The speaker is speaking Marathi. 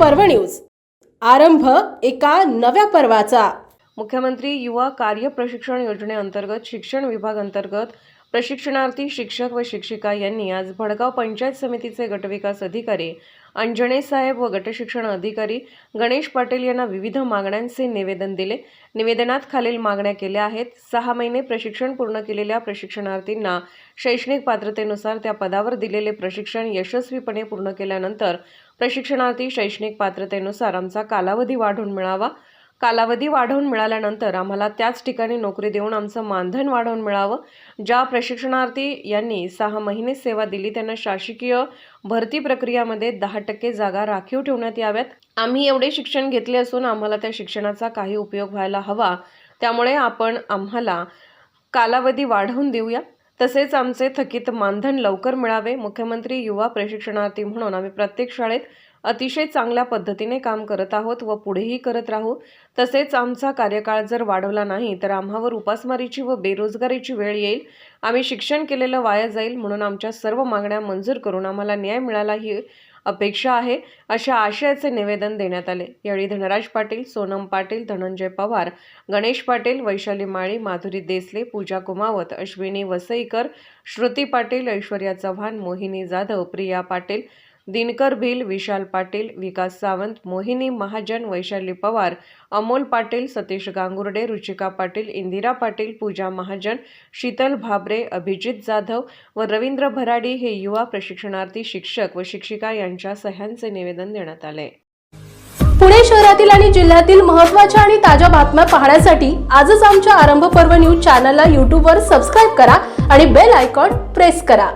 पर्व न्यूज. आरंभ एका नव्या पर्वाचा. मुख्यमंत्री युवा कार्य प्रशिक्षण योजनेअंतर्गत शिक्षण विभाग अंतर्गत प्रशिक्षणार्थी शिक्षक व शिक्षिका यांनी आज भडगाव पंचायत समितीचे गटविकास अधिकारी अंजणे साहेब व गटशिक्षण अधिकारी गणेश पाटील यांना विविध मागण्यांचे निवेदन दिले. निवेदनात खालील मागण्या केल्या आहेत. सहा महिने प्रशिक्षण पूर्ण केलेल्या प्रशिक्षणार्थींना शैक्षणिक पात्रतेनुसार त्या पदावर दिलेले प्रशिक्षण यशस्वीपणे पूर्ण केल्यानंतर प्रशिक्षणार्थी शैक्षणिक पात्रतेनुसार आमचा कालावधी वाढवून मिळावा. कालावधी वाढवून मिळाल्यानंतर आम्हाला त्याच ठिकाणी नोकरी देऊन आमचं मानधन वाढवून मिळावं. ज्या प्रशिक्षणार्थी यांनी सहा महिने सेवा दिली त्यांना शासकीय भरती प्रक्रियामध्ये दहा टक्के जागा राखीव ठेवण्यात याव्यात. आम्ही एवढे शिक्षण घेतले असून आम्हाला त्या शिक्षणाचा काही उपयोग व्हायला हवा. त्यामुळे आपण आम्हाला कालावधी वाढवून देऊया. तसेच आमचे थकीत मानधन लवकर मिळावे. मुख्यमंत्री युवा प्रशिक्षणार्थी म्हणून आम्ही प्रत्येक शाळेत अतिशय चांगल्या पद्धतीने काम करत आहोत व पुढेही करत राहू. तसेच आमचा कार्यकाळ जर वाढवला नाही तर आम्हावर उपासमारीची व बेरोजगारीची वेळ येईल. आम्ही शिक्षण केलेलं वाया जाईल म्हणून आमच्या सर्व मागण्या मंजूर करून आम्हाला न्याय मिळाला ही अपेक्षा आहे अशा आशयाचे निवेदन देण्यात आले. यावेळी धनराज पाटील सोनम पाटील धनंजय पवार गणेश पाटील वैशाली माळी माधुरी देसले पूजा कुमावत अश्विनी वसईकर श्रुती पाटील ऐश्वर्या चव्हाण मोहिनी जाधव प्रिया पाटील दिनकर भिल विशाल पाटील विकास सावंत मोहिनी महाजन वैशाली पवार अमोल पाटील सतीश गांगुर्डे रुचिका पाटील इंदिरा पाटील पूजा महाजन शीतल भाबरे अभिजित जाधव व रवींद्र भराडी हे युवा प्रशिक्षणार्थी शिक्षक व शिक्षिका यांच्या सह्यांचे निवेदन देण्यात आले. पुणे शहरातील आणि जिल्ह्यातील महत्त्वाच्या आणि ताज्या बातम्या पाहण्यासाठी आजच आमच्या आरंभ पर्व न्यूज चॅनलला यूट्यूबवर सबस्क्राईब करा आणि बेल आयकॉन प्रेस करा.